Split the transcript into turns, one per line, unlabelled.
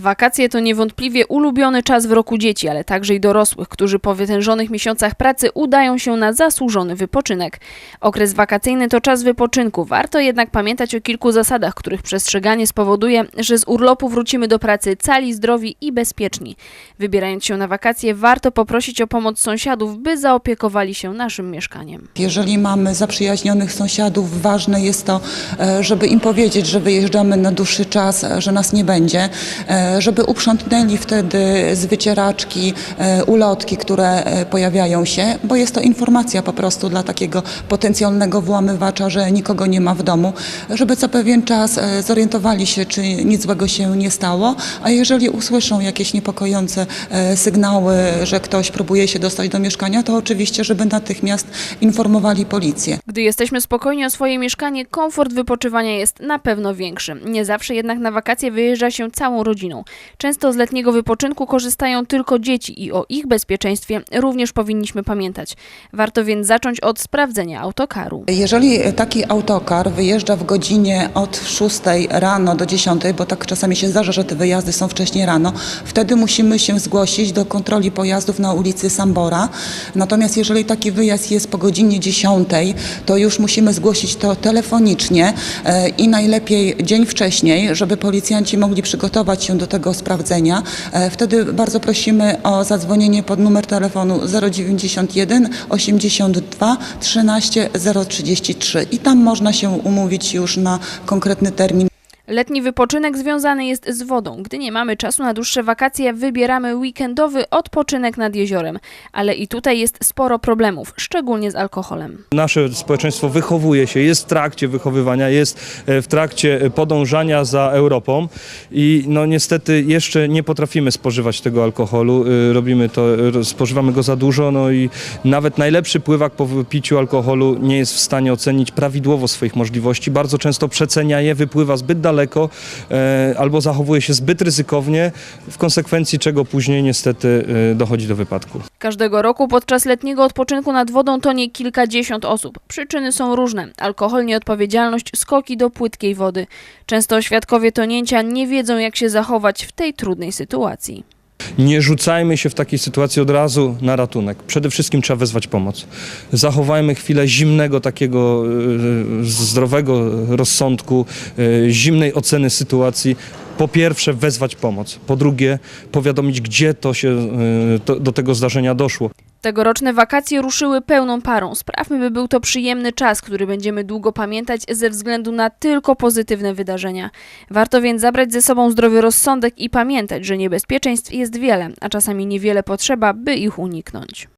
Wakacje to niewątpliwie ulubiony czas w roku dzieci, ale także i dorosłych, którzy po wytężonych miesiącach pracy udają się na zasłużony wypoczynek. Okres wakacyjny to czas wypoczynku. Warto jednak pamiętać o kilku zasadach, których przestrzeganie spowoduje, że z urlopu wrócimy do pracy cali, zdrowi i bezpieczni. Wybierając się na wakacje, warto poprosić o pomoc sąsiadów, by zaopiekowali się naszym mieszkaniem.
Jeżeli mamy zaprzyjaźnionych sąsiadów, ważne jest to, e, żeby im powiedzieć, że wyjeżdżamy na dłuższy czas, e, że nas nie będzie, e, żeby uprzątnęli wtedy z wycieraczki e, ulotki, które e, pojawiają się, bo jest to informacja po prostu dla takiego potencjalnego włamywacza, że nikogo nie ma w domu, żeby co pewien czas e, zorientowali się, czy nic złego się nie stało, a jeżeli usłyszą jakieś niepokojące sygnały, że ktoś próbuje się dostać do mieszkania, to oczywiście, żeby natychmiast informowali policję.
Gdy jesteśmy spokojni o swoje mieszkanie, komfort wypoczywania jest na pewno większy. Nie zawsze jednak na wakacje wyjeżdża się całą rodziną. Często z letniego wypoczynku korzystają tylko dzieci i o ich bezpieczeństwie również powinniśmy pamiętać. Warto więc zacząć od sprawdzenia autokaru.
Jeżeli taki autokar wyjeżdża w godzinie od 6 rano do 10, bo tak czasami się zdarza, że te wyjazdy są wcześniej rano, wtedy musimy się zgłosić do kontroli pojazdów na ulicy Sambora. Natomiast jeżeli taki wyjazd jest po godzinie 10, to już musimy zgłosić to telefonicznie e, i najlepiej dzień wcześniej, żeby policjanci mogli przygotować się do tego sprawdzenia. E, Wtedy bardzo prosimy o zadzwonienie pod numer telefonu 091 82 13 033 i tam można się umówić już na konkretny termin.
Letni wypoczynek związany jest z wodą. Gdy nie mamy czasu na dłuższe wakacje, wybieramy weekendowy odpoczynek nad jeziorem. Ale i tutaj jest sporo problemów, szczególnie z alkoholem.
Nasze społeczeństwo wychowuje się, jest w trakcie wychowywania, jest e, w trakcie e, podążania za Europą i no niestety jeszcze nie potrafimy spożywać tego alkoholu. E, Robimy to, spożywamy go za dużo, no i nawet najlepszy pływak po wypiciu alkoholu nie jest w stanie ocenić prawidłowo swoich możliwości. Bardzo często przecenia je, wypływa zbyt daleko e, albo zachowuje się zbyt ryzykownie, w konsekwencji czego później niestety e, dochodzi do wypadku.
Każdego roku podczas letniego odpoczynku nad wodą tonie kilkadziesiąt osób. Przyczyny są różne: alkohol, nieodpowiedzialność, skoki do płytkiej wody. Często świadkowie tonięcia nie wiedzą, jak się zachować w tej trudnej sytuacji.
Nie rzucajmy się w takiej sytuacji od razu na ratunek. Przede wszystkim trzeba wezwać pomoc. Zachowajmy chwilę zimnego, takiego e, zdrowego rozsądku, e, zimnej oceny sytuacji. Po pierwsze, wezwać pomoc. Po drugie, powiadomić, gdzie to się e, do tego zdarzenia doszło.
Tegoroczne wakacje ruszyły pełną parą. Sprawmy, by był to przyjemny czas, który będziemy długo pamiętać ze względu na tylko pozytywne wydarzenia. Warto więc zabrać ze sobą zdrowy rozsądek i pamiętać, że niebezpieczeństw jest wiele, a czasami niewiele potrzeba, by ich uniknąć.